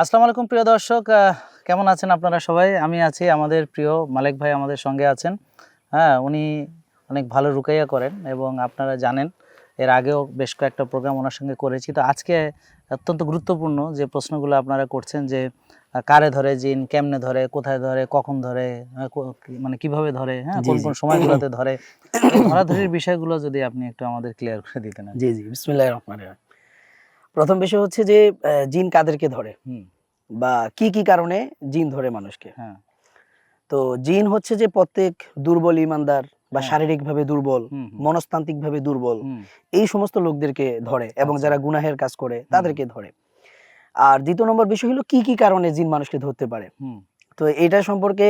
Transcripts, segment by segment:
আসসালামু আলাইকুম প্রিয় দর্শক। কেমন আছেন আপনারা সবাই? আমি আছি আমাদের প্রিয় মালিক ভাই আমাদের সঙ্গে আছেন। হ্যাঁ উনি অনেক ভালো রুকাইয়া করেন এবং আপনারা জানেন এর আগেও বেশ কয়েকটা প্রোগ্রাম ওনার সঙ্গে করেছি। তো আজকে অত্যন্ত গুরুত্বপূর্ণ যে প্রশ্নগুলো আপনারা করছেন যে কারে ধরে জিন কেমনে ধরে কোথায় ধরে কখন ধরে মানে কীভাবে ধরে হ্যাঁ কোন। কোন সময়গুলোতে ধরে ধরাধরির বিষয়গুলো যদি আপনি একটু আমাদের ক্লিয়ার করে দিতেন জি জি বিসমিল্লাহ রহমান প্রথম বিষয় হচ্ছে যে জিন কাদেরকে ধরে? বা কি কি কারণে জিন ধরে মানুষকে? হ্যাঁ। তো জিন হচ্ছে যে প্রত্যেক দুর্বল ইমানদার বা হ্যাঁ। শারীরিকভাবে দুর্বল মনস্তান্ত্রিকভাবে দুর্বল এই সমস্ত লোকদেরকে ধরে এবং আচ্ছা। যারা গুনাহের কাজ করে তাদেরকে ধরে। আর দ্বিতীয় নম্বর বিষয় হলো কি কি কারণে জিন মানুষকে ধরতে পারে? তো এটা সম্পর্কে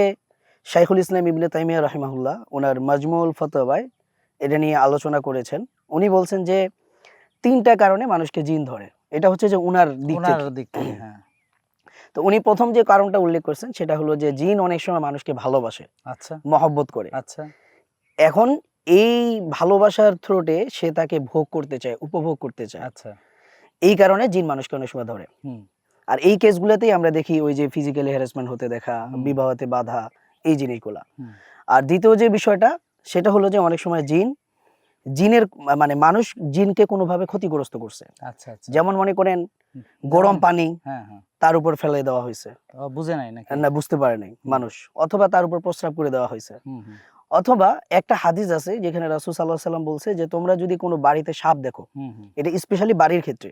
শাইখুল ইসলাম ইবনে তাইমিয়া রাহিমাহুল্লাহ ওনার মাজমুল ফতোয়ায় এটা নিয়ে আলোচনা করেছেন। উনি বলছেন যে তিনটা কারণে মানুষকে জিন ধরে। এটা হচ্ছে যে উনার দিক থেকে। দিক থেকে হ্যাঁ। তো উনি প্রথম যে কারণটা উল্লেখ করছেন সেটা হলো যে জিন অনেক সময় মানুষকে ভালোবাসে আচ্ছা। মহব্বত করে। আচ্ছা। এখন এই ভালোবাসার থ্রোটে সে তাকে ভোগ করতে চায় উপভোগ করতে চায়। আচ্ছা। এই কারণে জিন মানুষকে অনেক সময় ধরে। আর এই কেসগুলোতেই আমরা দেখি ওই যে ফিজিক্যালি হ্যারাসমেন্ট হতে দেখা। বিবাহতে বাধা এই জিনিসগুলা। আর দ্বিতীয় যে বিষয়টা সেটা হলো যে অনেক সময় জিন জিনের মানে মানুষ জিনকে কোনোভাবে ক্ষতিগ্রস্ত করছে। আচ্ছা আচ্ছা। যেমন মনে করেন গরম পানি হ্যাঁ হ্যাঁ। তার উপর ফেলে দেওয়া হয়েছে। বুঝে নাই নাকি? না বুঝতে পারে নাই মানুষ। অথবা তার উপর প্রস্রাব করে দেওয়া হয়েছে। অথবা একটা হাদিস আছে যেখানে রাসূল সাল্লাহ সাল্লাম বলছে যে তোমরা যদি কোনো বাড়িতে সাপ দেখো এটা স্পেশালি বাড়ির ক্ষেত্রে।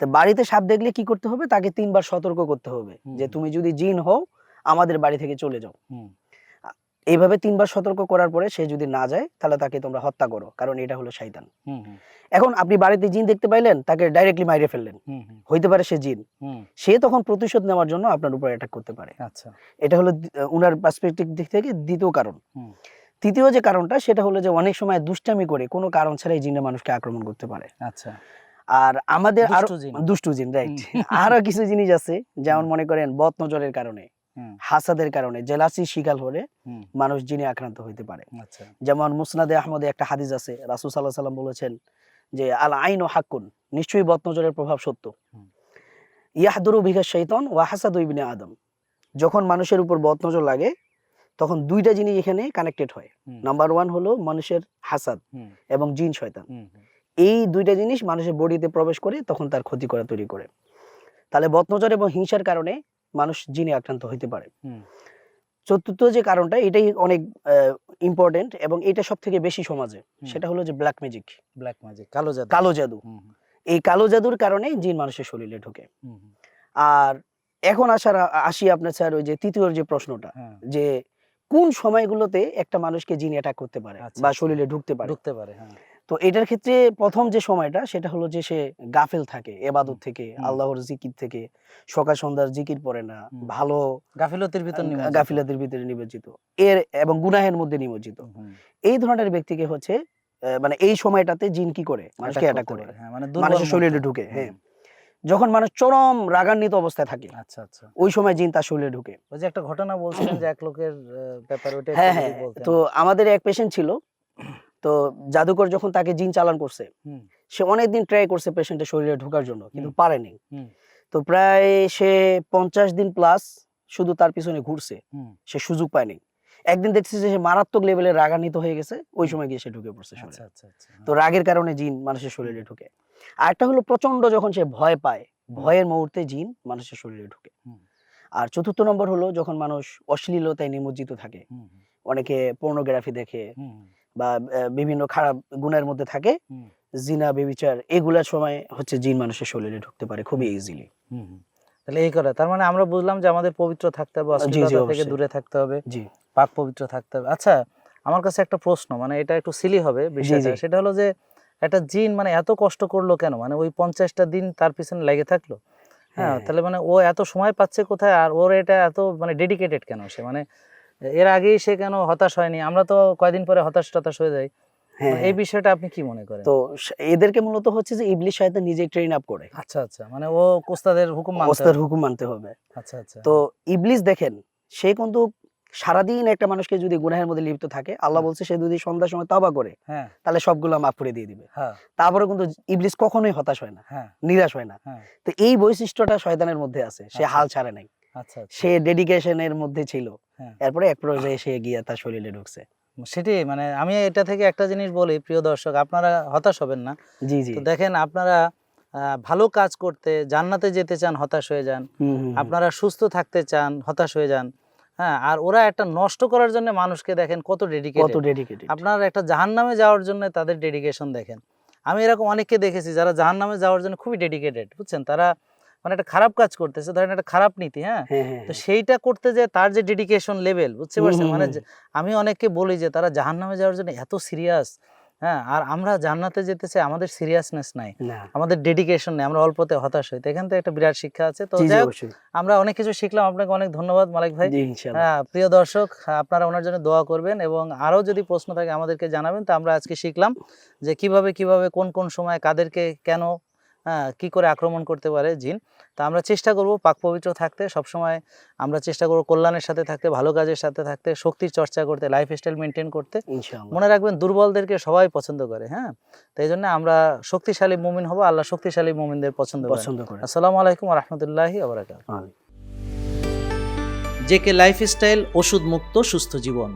তো বাড়িতে সাপ দেখলে কি করতে হবে? তাকে তিনবার সতর্ক করতে হবে। যে তুমি যদি জিন হও আমাদের বাড়ি থেকে চলে যাও। এইভাবে তিনবার সতর্ক করার পরে সে যদি না যায় তাহলে তাকে তোমরা হত্যা করো কারণ এটা হলো শয়তান। এখন আপনি বাড়িতে জিন দেখতে পাইলেন তাকে ডাইরেক্টলি মাইরে ফেললেন। হইতে পারে সে জিন। সে তখন প্রতিশোধ নেওয়ার জন্য আপনার উপর অ্যাটাক করতে পারে। আচ্ছা। এটা হলো উনার পার্সপেক্টিভ দিক থেকে দ্বিতীয় কারণ। তৃতীয় যে কারণটা সেটা হলো যে অনেক সময় দুষ্টামি করে কোনো কারণ ছাড়াই জিনে মানুষকে আক্রমণ করতে পারে। আচ্ছা। আর আমাদের আরও দুষ্টু জিন। রাইট আরও কিছু জিনিস আছে যেমন মনে করেন বদ নজরের কারণে। হাসাদের কারণে জেলাসি শিকাল হলে মানুষ জিনে আক্রান্ত হইতে পারে। আচ্ছা। যেমন মুসনাদে আহমদে একটা হাদিস আছে রাসুল সাল্লাহ সাল্লাম বলেছেন যে আল আইন ও হাক্কুন নিশ্চয়ই বদ প্রভাব সত্য। ইয়াহদুরু বিঘা শৈতন ও হাসাদ ইবনে আদম। যখন মানুষের উপর বদ নজর লাগে তখন দুইটা জিনিস এখানে কানেক্টেড হয়। নাম্বার ওয়ান হলো মানুষের হাসাদ এবং জিন শয়তান। এই দুইটা জিনিস মানুষের বডিতে প্রবেশ করে তখন তার ক্ষতি করা তৈরি করে। তাহলে বদনজর এবং হিংসার কারণে মানুষ জিনে আক্রান্ত হইতে পারে। চতুর্থ যে কারণটা এটাই অনেক ইম্পর্টেন্ট এবং এটা সব থেকে বেশি সমাজে। সেটা হলো যে ব্ল্যাক ম্যাজিক ব্ল্যাক ম্যাজিক কালো জাদু। কালো জাদু। এই কালো জাদুর কারণে জিন মানুষের শরীরে ঢোকে। আর এখন আসার আসি আপনার স্যার ওই যে তৃতীয় যে প্রশ্নটা হ্যাঁ। যে কোন সময়গুলোতে একটা মানুষকে জিন অ্যাটাক করতে পারে আচ্ছা, বা আচ্ছা। শরীরে ঢুকতে পারে? ঢুকতে পারে হ্যাঁ। তো এটার ক্ষেত্রে প্রথম যে সময়টা সেটা হলো যে সে গাফেল থাকে এবাদত থেকে আল্লাহর জিকির থেকে। সকাল সন্ধ্যার জিকির পড়ে না ভালো গাফিলতির ভিতর। গাফিলাতের ভিতরে নিমজ্জিত। এর এবং গুনাহের মধ্যে নিমজ্জিত। এই ধরনের ব্যক্তিকে হচ্ছে মানে এই সময়টাতে জিন কি করে? মানুষকে অ্যাটাক করে। হ্যাঁ মানে মানুষের শরীরে ঢুকে হ্যাঁ। যখন মানুষ চরম রাগান্বিত অবস্থায় থাকে আচ্ছা আচ্ছা। ওই সময় জিন তার শরীরে ঢুকে। ওই যে একটা ঘটনা বলছিলেন যে এক লোকের ব্যাপার ওটা হ্যাঁ হ্যাঁ। তো আমাদের এক পেশেন্ট ছিল তো জাদুকর যখন তাকে জিন চালান করছে সে অনেকদিন ট্রাই করছে পেশেন্টের শরীরে ঢোকার জন্য কিন্তু পারেনি তো প্রায় সে পঞ্চাশ দিন প্লাস শুধু তার পিছনে ঘুরছে সে সুযোগ পায়নি একদিন দেখছি যে সে মারাত্মক লেভেলে রাগান্বিত হয়ে গেছে ওই সময় গিয়ে সে ঢুকে পড়ছে শরীরে। আচ্ছা আচ্ছা আচ্ছা তো রাগের কারণে জিন মানুষের শরীরে ঢুকে। আরেকটা হলো প্রচণ্ড যখন সে ভয় পায় ভয়ের মুহূর্তে জিন মানুষের শরীরে ঢুকে। আর চতুর্থ নম্বর হলো যখন মানুষ অশ্লীলতায় নিমজ্জিত থাকে অনেকে পর্নোগ্রাফি দেখে বা বিভিন্ন খারাপ গুণের মধ্যে থাকে জিনা বেবিচার এগুলার সময় হচ্ছে জিন মানুষের শরীরে ঢুকতে পারে খুবই ইজিলি। তাহলে এই তার মানে আমরা বুঝলাম যে আমাদের পবিত্র থাকতে হবে অশ্লীলতা থেকে দূরে থাকতে হবে জি। পাক পবিত্র থাকতে হবে। আচ্ছা আমার কাছে একটা প্রশ্ন মানে এটা একটু সিলি হবে বিষয়টা সেটা হলো যে একটা জিন মানে এত কষ্ট করল কেন? মানে ওই পঞ্চাশটা দিন তার পিছনে লেগে থাকল। হ্যাঁ হ্যাঁ। তাহলে মানে ও এত সময় পাচ্ছে কোথায়? আর ওর এটা এত মানে ডেডিকেটেড কেন সে? মানে এর আগেই সে কেন হতাশ হয়নি? আমরা তো কয়দিন পরে হতাশ টতাশ হয়ে যাই। হ্যাঁ এই বিষয়টা আপনি কি মনে করেন? তো এদেরকে মূলত হচ্ছে যে ইবলিশ শয়তান নিজে ট্রেন আপ করে। আচ্ছা আচ্ছা মানে ও কোস্তাদের হুকুম মানতে হুকুম মানতে হবে। আচ্ছা আচ্ছা। তো ইবলিস দেখেন সে কিন্তু সারাদিন একটা মানুষকে যদি গুনাহের মধ্যে লিপ্ত থাকে আল্লাহ বলছে সে যদি সন্ধ্যার সময় তবা করে হ্যাঁ। তাহলে সবগুলো মাফ করে দিয়ে দিবে। হ্যাঁ। তারপরে কিন্তু ইবলিস কখনোই হতাশ হয় না হ্যাঁ। নিরাশ হয় না। তো এই বৈশিষ্ট্যটা শয়তানের মধ্যে আছে সে আচ্ছা। হাল ছাড়ে নাই। সে ডেডিকেশনের মধ্যে ছিল। হ্যাঁ। এরপরে এক পর্যায়ে সে গিয়ে তার শরীরে ঢুকছে। সেটাই মানে আমি এটা থেকে একটা জিনিস বলি প্রিয় দর্শক আপনারা হতাশ হবেন না। জি জি। দেখেন আপনারা ভালো কাজ করতে জান্নাতে যেতে চান হতাশ হয়ে যান। আপনারা সুস্থ থাকতে চান হতাশ হয়ে যান। হ্যাঁ আর ওরা একটা নষ্ট করার জন্য মানুষকে দেখেন কত কত ডেডিকেটেড আপনার একটা জাহান নামে যাওয়ার জন্য তাদের ডেডিকেশন দেখেন। আমি এরকম অনেককে দেখেছি যারা জাহান নামে যাওয়ার জন্য খুবই ডেডিকেটেড বুঝছেন? তারা মানে একটা খারাপ কাজ করতেছে ধরেন একটা খারাপ নীতি হ্যাঁ? হ্যাঁ হ্যাঁ তো সেইটা করতে যে তার যে ডেডিকেশন লেভেল বুঝতে পারছেন? মানে আমি অনেককে বলি যে তারা জাহান নামে যাওয়ার জন্য এত সিরিয়াস হ্যাঁ? আর আমরা জান্নাতে যেতে চাই আমাদের সিরিয়াসনেস নাই আমাদের ডেডিকেশন নেই আমরা অল্পতে হতাশ হই। এখান থেকে একটা বিরাট শিক্ষা আছে। তো যাই হোক, আমরা অনেক কিছু শিখলাম। আপনাকে অনেক ধন্যবাদ মালিক ভাই। হ্যাঁ প্রিয় দর্শক আপনারা ওনার জন্য দোয়া করবেন এবং আরও যদি প্রশ্ন থাকে আমাদেরকে জানাবেন। তো আমরা আজকে শিখলাম যে কীভাবে কীভাবে কোন কোন সময় কাদেরকে কেন হ্যাঁ কি করে আক্রমণ করতে পারে জিন? তা আমরা চেষ্টা করব পাক পবিত্র থাকতে সবসময় আমরা চেষ্টা করব কল্যাণের সাথে থাকতে ভালো কাজের সাথে থাকতে শক্তির চর্চা করতে লাইফ স্টাইল মেনটেন করতে মনে রাখবেন দুর্বলদেরকে সবাই পছন্দ করে হ্যাঁ? তাই জন্য আমরা শক্তিশালী মুমিন হব আল্লাহ শক্তিশালী মুমিনদের পছন্দ পছন্দ করে আসসালামু আলাইকুম রহমতুল্লাহি আবরাকাত। জেকে লাইফস্টাইল ওষুধ মুক্ত সুস্থ জীবন।